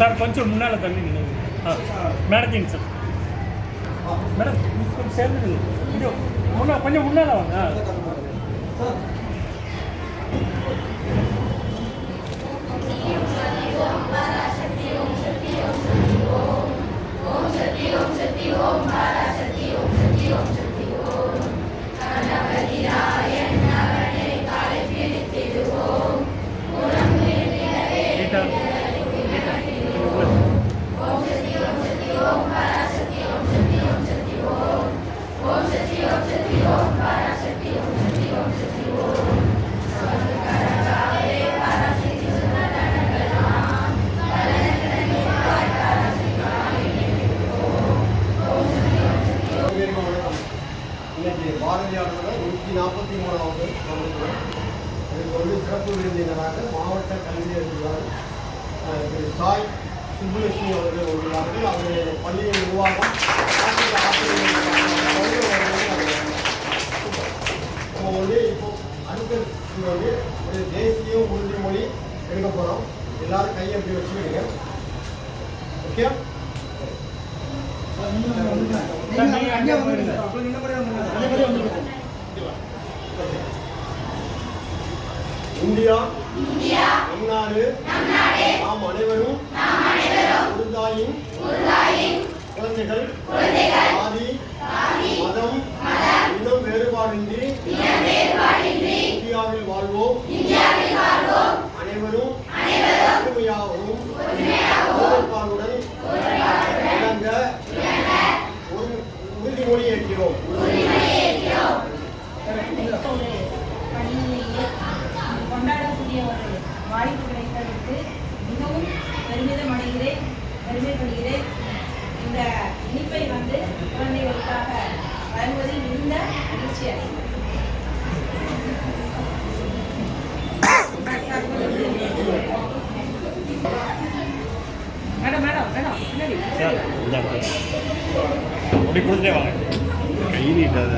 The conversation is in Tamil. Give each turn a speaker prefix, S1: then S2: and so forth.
S1: சார் கொஞ்சம் முன்னால் தண்ணி நினைவு ஆ மேடத்திங்க சார். மேடம்
S2: கொஞ்சம் சேர்ந்து கொஞ்சம் முன்னா கொஞ்சம் முன்னால் வாங்க. வந்து சிறப்பு விருந்தினராக மாவட்ட அஹ், திரு சாய் சுப்புலட்சுமி அவர்கள் உள்ளார்கள். அவருடைய பள்ளியின் நிர்வாகம் இப்போ வந்து இப்போ அடுத்த வந்து ஒரு தேசிய உறுதிமொழி எடுக்க போகிறோம் எல்லாரும் கையை அப்படி வச்சுக்கிடுங்க. ஓகே?
S1: அங்கே போயிடுங்க.
S2: இந்தியா நம் நாடு நாம் அனைவரும் ஒரு தாயின் குழந்தைகள் ஆதி மதம் இனம் வேறுபாடின்றி இந்தியாவில் வாழ்வோம். அனைவரும் ஒற்றுமையாகவும் உறுதிமொழி ஏற்கிறோம்.
S3: பெருமைப்படுகிறேன் இந்த இனிப்பை வந்து குழந்தைகளுக்காக வழங்குவதில் மிகுந்த மகிழ்ச்சி அடைகிறேன். மேடம் மேடம் மேடம்
S1: அப்படி கொடுத்துட்டே வாங்க.
S4: கை நீட்டாத